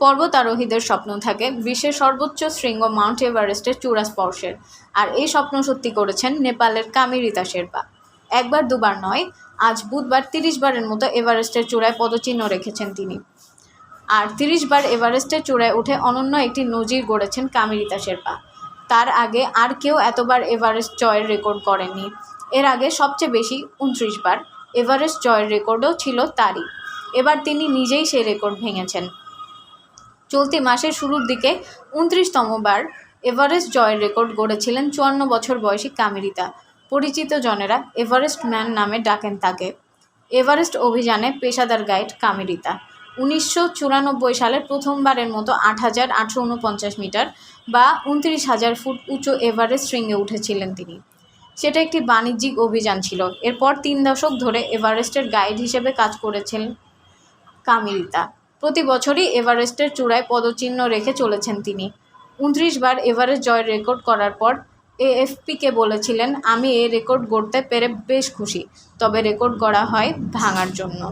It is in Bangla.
পর্বতারোহীদের স্বপ্ন থাকে। বিশ্বের সর্বোচ্চ শৃঙ্গ মাউন্ট এভারেস্টের চূড়া স্পর্শের আর এই স্বপ্ন সত্যি করেছেন নেপালের কামিরিতা শেরপা। একবার দুবার নয়, আজ বুধবার তিরিশ বারের মতো এভারেস্টের চূড়ায় পদচিহ্ন রেখেছেন তিনি। আর তিরিশ বার এভারেস্টের চূড়ায় উঠে অনন্য একটি নজির গড়েছেন কামিরিতা শেরপা। তার আগে আর কেউ এতবার এভারেস্ট জয়ের রেকর্ড করেনি এর আগে সবচেয়ে বেশি উনত্রিশ বার এভারেস্ট জয়ের রেকর্ডও ছিল তারই। এবার তিনি নিজেই সেই রেকর্ড ভেঙেছেন। চলতি মাসের শুরুর দিকে উনত্রিশতম বার এভারেস্ট জয়ের রেকর্ড গড়েছিলেন চুয়ান্ন বছর বয়সী কামেরিতা। পরিচিত জনেরা এভারেস্ট ম্যান নামে ডাকেন তাকে। এভারেস্ট অভিযানে পেশাদার গাইড কামেরিতা। উনিশশো চুরানব্বই সালে প্রথমবারের মতো আট হাজার আটশো উনপঞ্চাশ মিটার বা উনত্রিশ হাজার ফুট উঁচু এভারেস্ট শৃঙ্গে উঠেছিলেন তিনি। সেটা একটি বাণিজ্যিক অভিযান ছিল। এরপর তিন দশক ধরে এভারেস্টের গাইড হিসেবে কাজ করেছেন কামিরিতা। প্রতি বছরই এভারেস্টের চূড়ায় পদচিহ্ন রেখে চলেছেন তিনি। উনত্রিশ বার এভারেস্ট জয়ের রেকর্ড করার পর এএফপিকে বলেছিলেন, আমি এই রেকর্ড গড়তে পেরে বেশ খুশি, তবে রেকর্ড গড়া হয় ভাঙার জন্য।